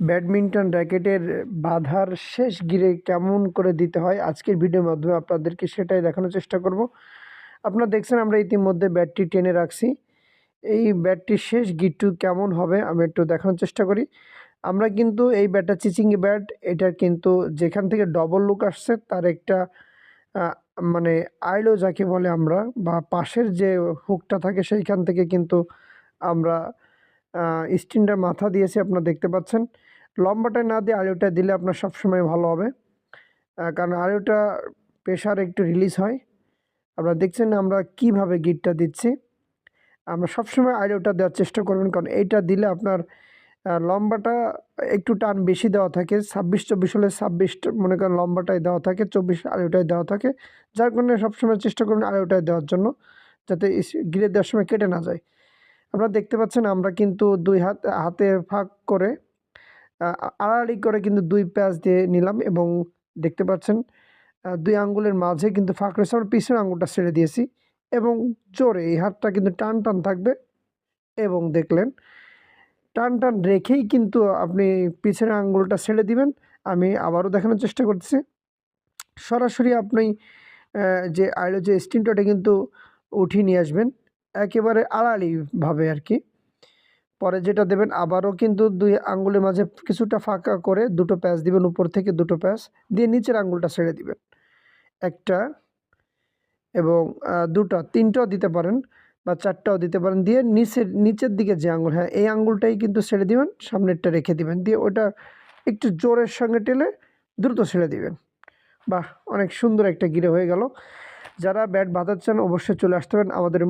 Badminton র্যাকেটের বাধার শেষ গিরে কেমন করে দিতে হয় আজকের ভিডিওর মাধ্যমে আপনাদেরকে সেটাই দেখানোর চেষ্টা করব। আপনারা দেখছেন আমরা ইতিমধ্যে ব্যাটটি টেনে রাখছি। এই ব্যাটটির শেষ গিটটু কেমন হবে আমি একটু দেখানোর চেষ্টা করি। আমরা কিন্তু এই ব্যাটটা চিচিঙ্গি ব্যাট, এটা কিন্তু যেখান থেকে ডবল লুক আসছে, তার একটা মানে আইলো যাকে বলে আমরা, বা পাশের যে হুকটা থাকে সেইখান থেকে কিন্তু আমরা স্টিনটার মাথা দিয়েছি আপনারা দেখতে পাচ্ছেন। লম্বাটায় না দিয়ে আলুটা দিলে আপনার সবসময় ভালো হবে। কারণ আলুটা প্রেশার একটু রিলিজ হয়। আপনারা দেখছেন আমরা কীভাবে গিটটা দিচ্ছি। আমরা সবসময় আলুটা দেওয়ার চেষ্টা করবেন কারণ এইটা দিলে আপনার লম্বাটা একটু টান বেশি দেওয়া থাকে। ছাব্বিশ চব্বিশ হলে ছাব্বিশ মনে করেন লম্বাটাই দেওয়া থাকে, চব্বিশ আলুটাই দেওয়া থাকে। যার কারণে সবসময় চেষ্টা করবেন আলুটাই দেওয়ার জন্য, যাতে গিরে দেওয়ার সময় কেটে না যায়। আপনারা দেখতে পাচ্ছেন আমরা কিন্তু দুই হাত, হাতে ফাঁক করে আড়াআড়ি করে কিন্তু দুই প্যাচ দিয়ে নিলাম এবং দেখতে পাচ্ছেন দুই আঙ্গুলের মাঝে কিন্তু ফাঁক রয়েছে। আমরা পিছনের আঙ্গুলটা ছেড়ে দিয়েছি এবং জোরে এই হাতটা কিন্তু টান টান থাকবে এবং দেখলেন, টান টান রেখেই কিন্তু আপনি পিছনের আঙ্গুলটা ছেড়ে দিবেন। আমি আবারও দেখানোর চেষ্টা করতেছি। সরাসরি আপনি যে আইলো যে স্টিনটা কিন্তু উঠিয়ে নিয়ে আসবেন। একেবারে আড়াআড়িভাবে আর কি পরে যেটা দেবেন, আবারও কিন্তু দুই আঙ্গুলের মাঝে কিছুটা ফাঁকা করে দুটো প্যাচ দিবেন, উপর থেকে দুটো প্যাচ দিয়ে নিচের আঙ্গুলটা ছেড়ে দিবেন। একটা এবং দুটো, তিনটাও দিতে পারেন বা চারটাও দিতে পারেন দিয়ে নিচের নিচের দিকে যে আঙ্গুল হ্যাঁ এই আঙ্গুলটাই কিন্তু ছেড়ে দিবেন, সামনেরটা রেখে দিবেন দিয়ে ওটা একটু জোরের সঙ্গে টেলে দ্রুত ছেড়ে দিবেন। বাহ, অনেক সুন্দর একটা গিরে হয়ে গেল। যারা ব্যাট বাঁধাচ্ছেন, অবশ্যই চলে আসতে পারেন আমাদের